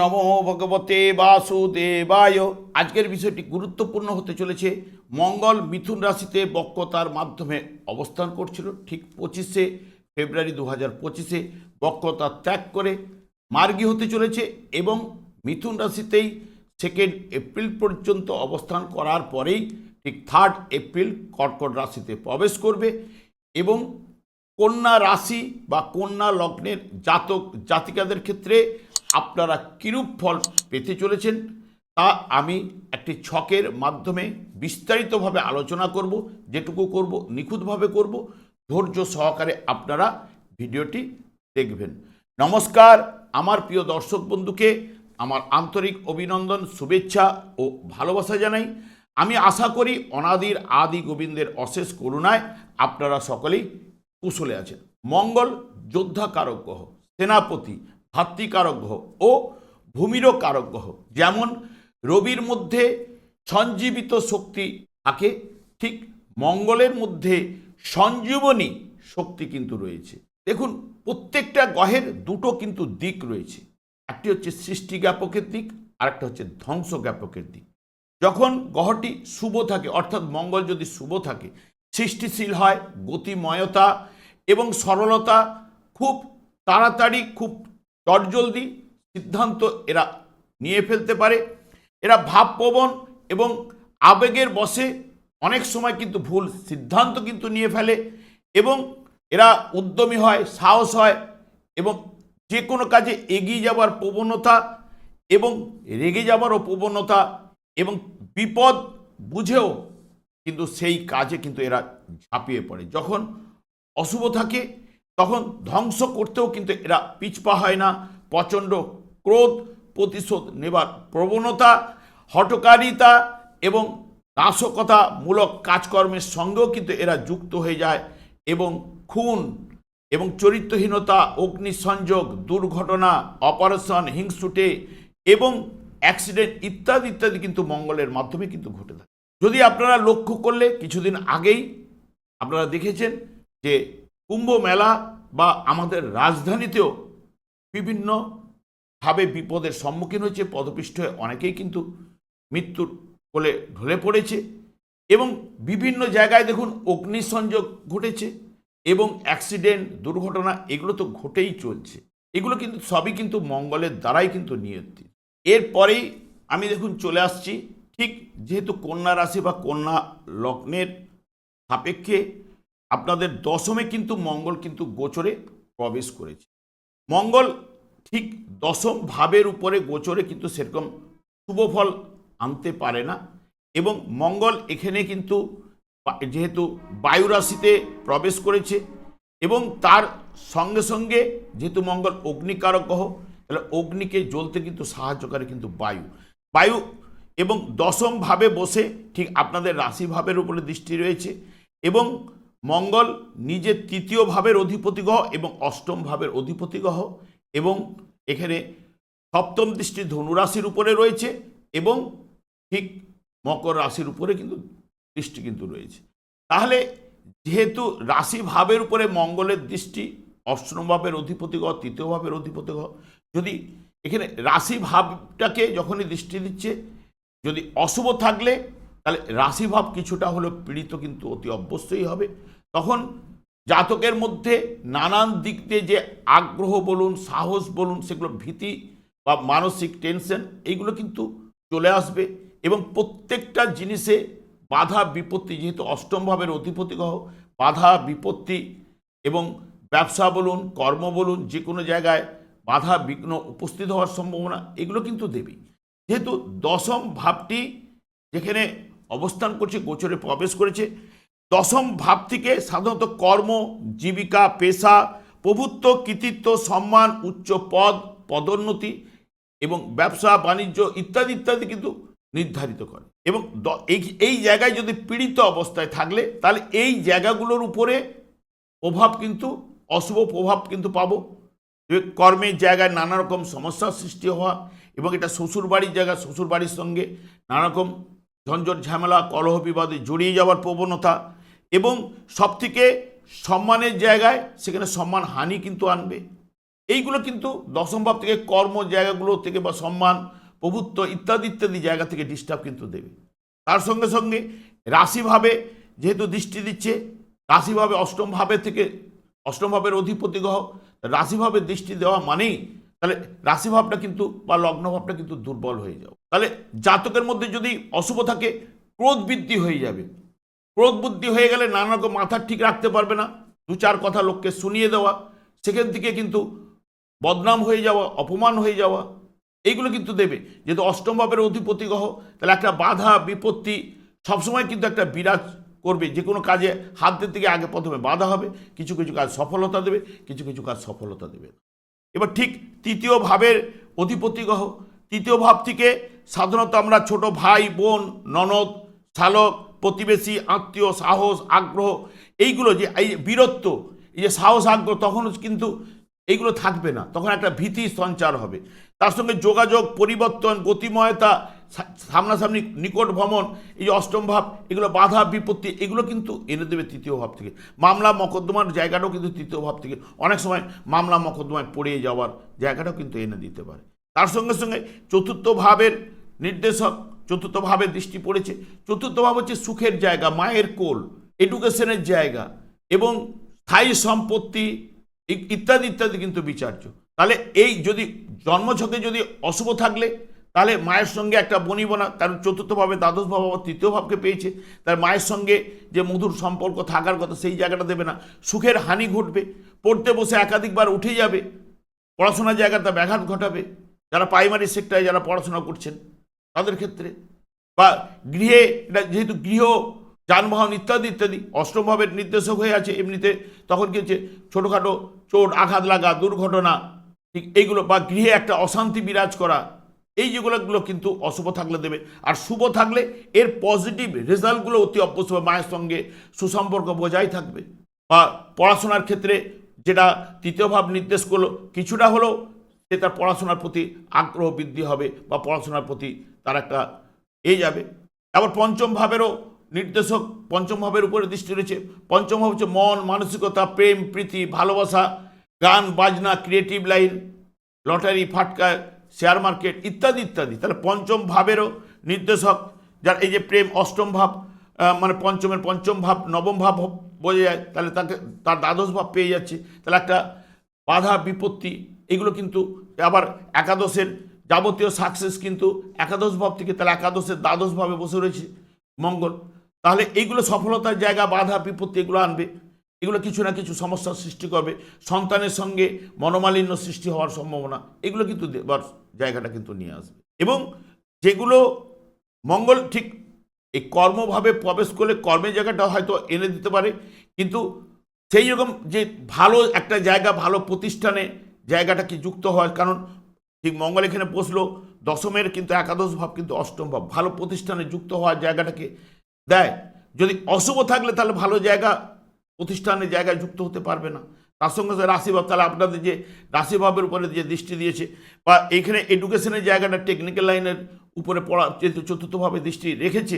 নমো ভগবতে বাসুদেবায়। আজকের বিষয়টি গুরুত্বপূর্ণ হতে চলেছে। মঙ্গল মিথুন রাশিতে বক্রতার মাধ্যমে অবস্থান করছিল। ঠিক পঁচিশে ফেব্রুয়ারি দু হাজার পঁচিশে বক্রতা ত্যাগ করে মার্গী হতে চলেছে এবং মিথুন রাশিতেই সেকেন্ড এপ্রিল পর্যন্ত অবস্থান করার পরেই ঠিক থার্ড এপ্রিল কর্কট রাশিতে প্রবেশ করবে এবং কন্যা রাশি বা কন্যা লগ্নের জাতক জাতিকাদের ক্ষেত্রে আপনারা কিরূপ ফল পেতে চলেছেন, তা আমি একটি ছকের মাধ্যমে বিস্তারিতভাবে আলোচনা করব, যেটুকু করব, নিখুঁতভাবে করব। ধৈর্য সহকারে আপনারা ভিডিওটি দেখবেন। নমস্কার, আমার প্রিয় দর্শক বন্ধুকে আমার আন্তরিক অভিনন্দন, শুভেচ্ছা ও ভালোবাসা জানাই। আমি আশা করি অনাদির আদি গোবিন্দের অশেষ করুণায় আপনারা সকলেই কুশলে আছেন। মঙ্গল যোদ্ধা কারক গ্রহ, সেনাপতি ভাতৃকারক গ্রহ ও ভূমিরও কারক গ্রহ যেমন রবির মধ্যে সঞ্জীবিত শক্তি থাকে, ঠিক মঙ্গলের মধ্যে সঞ্জীবনী শক্তি কিন্তু রয়েছে। দেখুন, প্রত্যেকটা গ্রহের দুটো কিন্তু দিক রয়েছে। একটি হচ্ছে সৃষ্টি জ্ঞাপকের দিক আর একটা হচ্ছে ধ্বংস জ্ঞাপকের দিক। যখন গ্রহটি শুভ থাকে, অর্থাৎ মঙ্গল যদি শুভ থাকে, সৃষ্টিশীল হয়, গতিময়তা এবং সরলতা খুব তাড়াতাড়ি, খুব চটজলদি সিদ্ধান্ত এরা নিয়ে ফেলতে পারে। এরা ভাবপ্রবণ এবং আবেগের বসে অনেক সময় কিন্তু ভুল সিদ্ধান্ত কিন্তু নিয়ে ফেলে এবং এরা উদ্যমী হয়, সাহস হয় এবং যে কোনো কাজে এগিয়ে যাওয়ার প্রবণতা এবং রেগে যাওয়ারও প্রবণতা এবং বিপদ বুঝেও কিন্তু সেই কাজে কিন্তু এরা ঝাঁপিয়ে পড়ে। যখন অশুভ থাকে তখন ধ্বংস করতেও কিন্তু এরা পিছপা হয় না। প্রচণ্ড ক্রোধ প্রতিশোধ নেবার প্রবণতা হটকারিতা এবং নাশকতামূলক কাজকর্মের সঙ্গেও কিন্তু এরা যুক্ত হয়ে যায় এবং খুন এবং চরিত্রহীনতা, অগ্নিসংযোগ, দুর্ঘটনা, অপারেশন হিংসুটে এবং অ্যাক্সিডেন্ট ইত্যাদি ইত্যাদি কিন্তু মঙ্গলের মাধ্যমে কিন্তু ঘটে থাকে। যদি আপনারা লক্ষ্য করলে কিছুদিন আগেই আপনারা দেখেছেন যে কুম্ভ মেলা বা আমাদের রাজধানীতেও বিভিন্নভাবে বিপদের সম্মুখীন হয়েছে, পদপিষ্ট হয়ে অনেকেই কিন্তু মৃত্যুর কোলে ঢলে পড়েছে এবং বিভিন্ন জায়গায় দেখুন অগ্নিসংযোগ ঘটেছে এবং অ্যাক্সিডেন্ট, দুর্ঘটনা এগুলো তো ঘটেই চলছে। এগুলো কিন্তু সবই কিন্তু মঙ্গলের দ্বারাই কিন্তু নিয়তি এরপরেই আমি দেখুন চলে আসছি, ঠিক যেহেতু কন্যা রাশি বা কন্যা লগ্নের সাপেক্ষে আপনাদের দশমে কিন্তু মঙ্গল কিন্তু গোচরে প্রবেশ করেছে। মঙ্গল ঠিক দশম ভাবের উপরে গোচরে কিন্তু সেরকম শুভ ফল আনতে পারে না এবং মঙ্গল এখানে কিন্তু যেহেতু বায়ু রাশিতে প্রবেশ করেছে এবং তার সঙ্গে সঙ্গে যেহেতু মঙ্গল অগ্নিকারক গ্রহ, তাহলে অগ্নিকে জ্বলতে কিন্তু সাহায্য করে কিন্তু বায়ু। বায়ু এবং দশম ভাবে বসে ঠিক আপনাদের রাশি ভাবের উপরে দৃষ্টি রয়েছে এবং মঙ্গল নিজের তৃতীয় ভাবের অধিপতি গ্রহ এবং অষ্টম ভাবের অধিপতি গ্রহ এবং এখানে সপ্তম দৃষ্টি ধনুরাশির উপরে রয়েছে এবং ঠিক মকর রাশির উপরে কিন্তু দৃষ্টি কিন্তু রয়েছে। তাহলে যেহেতু রাশি ভাবের উপরে মঙ্গলের দৃষ্টি, অষ্টম ভাবের অধিপতি গ্রহ তৃতীয় ভাবের অধিপতি গ্রহ যদি এখানে রাশি ভাবটাকে যখনই দৃষ্টি দিচ্ছে, যদি অশুভ থাকলে, তাহলে রাশিভাব কিছুটা হলেও পীড়িত কিন্তু অতি অবশ্যই হবে। তখন জাতকের মধ্যে নানান দিক দিয়ে যে আগ্রহ বলুন, সাহস বলুন, সেগুলো ভীতি বা মানসিক টেনশন, এইগুলো কিন্তু চলে আসবে এবং প্রত্যেকটা জিনিসে বাধা বিপত্তি, যেহেতু অষ্টম ভাবের অধিপতি গ্রহ, বাধা বিপত্তি এবং ব্যবসা বলুন, কর্ম বলুন, যে কোনো জায়গায় বাধা বিঘ্ন উপস্থিত হওয়ার সম্ভাবনা, এগুলো কিন্তু দেবেই। যেহেতু দশম ভাবটি যেখানে অবস্থান করছে, গোচরে প্রবেশ করেছে দশম ভাব থেকে সাধারণত কর্ম, জীবিকা, পেশা, প্রভুত্ব, কৃতিত্ব, সম্মান, উচ্চ পদ, পদোন্নতি এবং ব্যবসা, বাণিজ্য ইত্যাদি ইত্যাদি কিন্তু নির্ধারিত করে। এবং এই জায়গায় যদি পীড়িত অবস্থায় থাকলে, তাহলে এই জায়গাগুলোর উপরে প্রভাব কিন্তু, অশুভ প্রভাব কিন্তু পাবো। কর্মের জায়গায় নানা রকম সমস্যার সৃষ্টি হওয়া এবং এটা শ্বশুর বাড়ির জায়গা শ্বশুর বাড়ির সঙ্গে নানা রকম ঝঞ্ঝট, ঝামেলা, কলহ, বিবাদে জড়িয়ে যাওয়ার প্রবণতা এবং সবথেকে সম্মানের জায়গায় সেখানে সম্মান হানি কিন্তু আনবে। এইগুলো কিন্তু দশম ভাব থেকে কর্ম জায়গাগুলো থেকে বা সম্মান, প্রভুত্ব ইত্যাদি ইত্যাদি জায়গা থেকে ডিস্টার্ব কিন্তু দেবে। তার সঙ্গে সঙ্গে রাশিভাবে যেহেতু দৃষ্টি দিচ্ছে, রাশিভাবে অষ্টম ভাবে থেকে, অষ্টম ভাবের অধিপতি গ্রহ রাশিভাবে দৃষ্টি দেওয়া মানেই তাহলে রাশিভাবটা কিন্তু বা লগ্নভাবটা কিন্তু দুর্বল হয়ে যাও তাহলে জাতকের মধ্যে যদি অশুভ থাকে, ক্রোধ বৃদ্ধি হয়ে যাবে। ক্রোধ বুদ্ধি হয়ে গেলে নানা রকম মাথা ঠিক রাখতে পারবে না। দু চার কথা লোককে শুনিয়ে দেওয়া, সেখান থেকে কিন্তু বদনাম হয়ে যাওয়া, অপমান হয়ে যাওয়া, এইগুলো কিন্তু দেবে। যেহেতু অষ্টম ভাবের অধিপতি গ্রহ, তাহলে একটা বাধা, বিপত্তি সবসময় কিন্তু একটা বিরাজ করবে। যে কোনো কাজে হাত দিতে থেকে আগে প্রথমে বাধা হবে। কিছু কিছু কাজ সফলতা দেবে, কিছু কিছু কাজ সফলতা দেবে এবার ঠিক তৃতীয় ভাবের অধিপতি গ্রহ তৃতীয় ভাব থেকে সাধারণত আমরা ছোট ভাই, বোন, ননদ শালক প্রতিবেশী, আত্মীয়, সাহস, আগ্রহ, এইগুলো যে, এই বীরত্ব, এই যে সাহস, আগ্রহ তখন কিন্তু এইগুলো থাকবে না। তখন একটা ভীতি সঞ্চার হবে। তার সঙ্গে যোগাযোগ, পরিবর্তন, গতিময়তা সামনাসামনি নিকট ভ্রমণ, এই যে অষ্টম ভাব, এগুলো বাধা, বিপত্তি, এগুলো কিন্তু এনে দেবে তৃতীয় ভাব থেকে। মামলা, মকদ্দমার জায়গাটাও কিন্তু তৃতীয় ভাব থেকে। অনেক সময় মামলা, মকদ্দমায় পড়ে যাওয়ার জায়গাটাও কিন্তু এনে দিতে পারে। তার সঙ্গে সঙ্গে চতুর্থ ভাবের নির্দেশক, চতুর্থ ভাবের দৃষ্টি পড়েছে। চতুর্থ ভাব হচ্ছে সুখের জায়গা, মায়ের কোল এডুকেশনের জায়গা এবং স্থায়ী সম্পত্তি ইত্যাদি ইত্যাদি কিন্তু বিচার্য। তাহলে এই যদি জন্মছকে যদি অশুভ থাকলে, তাহলে মায়ের সঙ্গে একটা বনিবনা, কারণ চতুর্থভাবে দ্বাদশ ভাব আবার তৃতীয় ভাবকে পেয়েছে, তার মায়ের সঙ্গে যে মধুর সম্পর্ক থাকার কথা সেই জায়গাটা দেবে না। সুখের হানি ঘটবে, পড়তে বসে একাধিকবার উঠে যাবে, পড়াশোনার জায়গাটা ব্যাঘাত ঘটাবে। যারা প্রাইমারি সেক্টরে যারা পড়াশোনা করছেন, তাদের ক্ষেত্রে বা গৃহে, এটা যেহেতু গৃহ, যানবাহন ইত্যাদি ইত্যাদি অষ্টম ভাবের নির্দেশক হয়ে আছে এমনিতে, তখন কি হচ্ছে, ছোটোখাটো চোট, আঘাত লাগা, দুর্ঘটনা, ঠিক এইগুলো, বা গৃহে একটা অশান্তি বিরাজ করা, এই যেগুলোগুলো কিন্তু অশুভ থাকলে দেবে। আর শুভ থাকলে এর পজিটিভ রেজাল্টগুলো অতি অবশ্যই মায়ের সঙ্গে সুসম্পর্ক বজায় থাকবে। বা পড়াশোনার ক্ষেত্রে যেটা তৃতীয় ভাব নির্দেশ করল, কিছুটা হলেও সে তার পড়াশোনার প্রতি আগ্রহ বৃদ্ধি হবে বা পড়াশোনার প্রতি তার একটা এ যাবে। আবার পঞ্চম ভাবেরও নির্দেশক পঞ্চম ভাবের উপরে দৃষ্টি রয়েছে। পঞ্চম ভাব হচ্ছে মন, মানসিকতা, প্রেম, প্রীতি, ভালোবাসা, গান, বাজনা ক্রিয়েটিভ লাইন লটারি ফাটকা শেয়ার মার্কেট ইত্যাদি ইত্যাদি। তাহলে পঞ্চম ভাবেরও নির্দেশক যার এই যে প্রেম অষ্টম ভাব মানে পঞ্চমের পঞ্চম ভাব, নবম ভাব বোঝা যায়, তাহলে তাকে তার দ্বাদশ ভাব পেয়ে যাচ্ছে। তাহলে একটা বাধা, বিপত্তি এগুলো কিন্তু আবার একাদশের যাবতীয় সাকসেস কিন্তু একাদশ ভাব থেকে তাহলে একাদশের দ্বাদশ ভাবে বসে রয়েছে মঙ্গল। তাহলে এইগুলো সফলতার জায়গা, বাধা, বিপত্তি এগুলো আনবে। এগুলো কিছু না কিছু সমস্যার সৃষ্টি করবে। সন্তানের সঙ্গে মনোমালিন্য সৃষ্টি হওয়ার সম্ভাবনা, এগুলো কিন্তু দেবার জায়গাটা কিন্তু নিয়ে আসবে। এবং যেগুলো মঙ্গল ঠিক এই কর্মভাবে প্রবেশ করলে কর্মের জায়গাটা হয়তো এনে দিতে পারে। কিন্তু সেই রকম যে ভালো একটা জায়গা, ভালো প্রতিষ্ঠানে জায়গাটা কি যুক্ত হয়? কারণ ঠিক মঙ্গল এখানে বসল, দশমের কিন্তু একাদশ ভাব কিন্তু অষ্টম ভাব। ভালো প্রতিষ্ঠানে যুক্ত হওয়ার জায়গাটাকে দেয়। যদি অশুভ থাকলে তাহলে ভালো জায়গা, প্রতিষ্ঠানের জায়গায় যুক্ত হতে পারবে না। তার সঙ্গে রাশিভাব, তাহলে আপনাদের যে রাশিভাবের উপরে যে দৃষ্টি দিয়েছে, বা এইখানে এডুকেশনের জায়গাটা টেকনিক্যাল লাইনের উপরে পড়া যেহেতু চতুর্থভাবে দৃষ্টি রেখেছে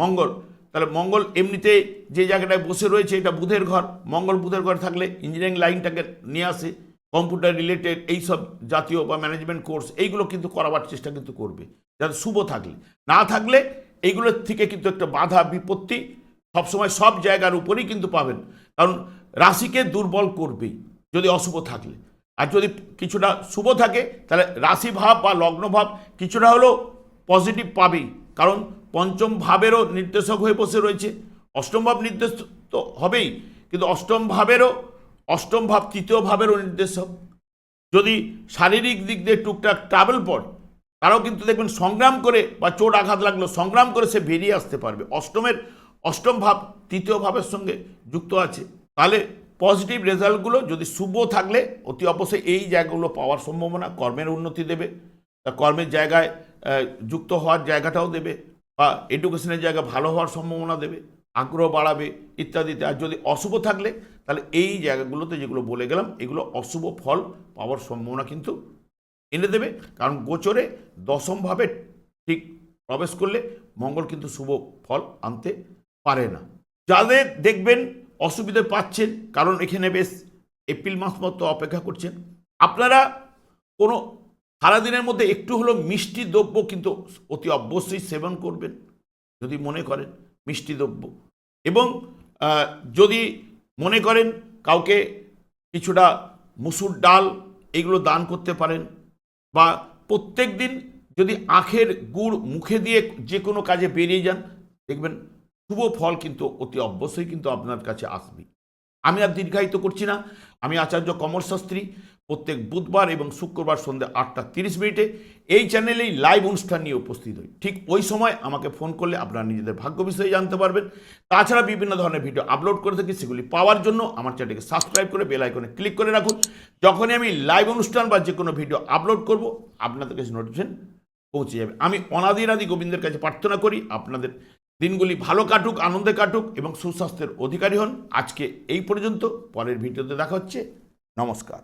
মঙ্গল, তাহলে মঙ্গল এমনিতে যে জায়গাটায় বসে রয়েছে, এটা বুধের ঘর। মঙ্গল বুধের ঘর থাকলে ইঞ্জিনিয়ারিং লাইনটাকে নিয়ে আসে। কম্পিউটার রিলেটেড এইসব জাতীয় বা ম্যানেজমেন্ট কোর্স, এইগুলো কিন্তু করাবার চেষ্টা কিন্তু করবে। যাতে শুভ থাকলে। না থাকলে এইগুলোর থেকে কিন্তু একটা বাধা, বিপত্তি সবসময় সব জায়গার উপরেই কিন্তু পাবেন। কারণ রাশিকে দুর্বল করবেই যদি অশুভ থাকলে। আর যদি কিছুটা শুভ থাকে, তাহলে রাশি ভাব বা লগ্ন ভাব কিছুটা হলেও পজিটিভ পাবেই। কারণ পঞ্চম ভাবেরও নির্দেশক হয়ে বসে রয়েছে। অষ্টম ভাব নির্দেশ তো হবেই। কিন্তু অষ্টম ভাবেরও অষ্টম ভাব তৃতীয় ভাবেরও নির্দেশক যদি শারীরিক দিক দিয়ে টুকটাক ট্রাভেল পড়ে, তারাও কিন্তু দেখবেন সংগ্রাম করে বা চোট আঘাত লাগল সংগ্রাম করে সে বেরিয়ে আসতে পারবে। অষ্টমের, অষ্টম ভাব তৃতীয় ভাবের সঙ্গে যুক্ত আছে। তাহলে পজিটিভ রেজাল্টগুলো যদি শুভ থাকলে, অতি অবশ্যই এই জায়গাগুলো পাওয়ার সম্ভাবনা, কর্মের উন্নতি দেবে। তা কর্মের জায়গায় যুক্ত হওয়ার জায়গাটাও দেবে বা এডুকেশনের জায়গা ভালো হওয়ার সম্ভাবনা দেবে, আগ্রহ বাড়াবে ইত্যাদিতে। আর যদি অশুভ থাকলে তাহলে এই জায়গাগুলোতে যেগুলো বলে গেলাম, এগুলো অশুভ ফল পাওয়ার সম্ভাবনা কিন্তু এনে দেবে। কারণ গোচরে দশমভাবে ঠিক প্রবেশ করলে মঙ্গল কিন্তু শুভ ফল আনতে পারে না। যাদের দেখবেন অসুবিধে পাচ্ছেন, কারণ এখানে বেশ এপ্রিল মাস মতো অপেক্ষা করছেন, আপনারা কোনো সারাদিনের মধ্যে একটু হলেও মিষ্টি দ্রব্য কিন্তু অতি অবশ্যই সেবন করবেন, যদি মনে করেন মিষ্টি দ্রব্য। এবং যদি মনে করেন কাউকে কিছুটা মুসুর ডাল এগুলো দান করতে পারেন বা প্রত্যেক দিন যদি আখের গুড় মুখে দিয়ে যে কোনো কাজে বেরিয়ে যান, দেখবেন শুভ ফল কিন্তু অতি অবশ্যই কিন্তু আপনার কাছে আসবে। আমি আর দীর্ঘায়িত করছি না। আমি আচার্য কমল শাস্ত্রী, প্রত্যেক বুধবার এবং শুক্রবার সন্ধ্যে আটটা তিরিশ মিনিটে এই চ্যানেলেই লাইভ অনুষ্ঠান নিয়ে উপস্থিত হই। ঠিক ওই সময় আমাকে ফোন করলে আপনারা নিজেদের ভাগ্য বিষয়ে জানতে পারবেন। তাছাড়া বিভিন্ন ধরনের ভিডিও আপলোড করে থাকি, সেগুলি পাওয়ার জন্য আমার চ্যানেলকে সাবস্ক্রাইব করে বেল আইকনে ক্লিক করে রাখুন। যখনই আমি লাইভ অনুষ্ঠান বা যে কোনো ভিডিও আপলোড করব, আপনাদের কাছে নোটিফিকেশন পৌঁছে যাবে। আমি অনাদিরাদি গোবিন্দের কাছে প্রার্থনা করি, আপনাদের দিনগুলি ভালো কাটুক, আনন্দে কাটুক এবং সুস্বাস্থ্যের অধিকারী হন। আজকে এই পর্যন্ত, পরের ভিডিওতে দেখা হচ্ছে। নমস্কার।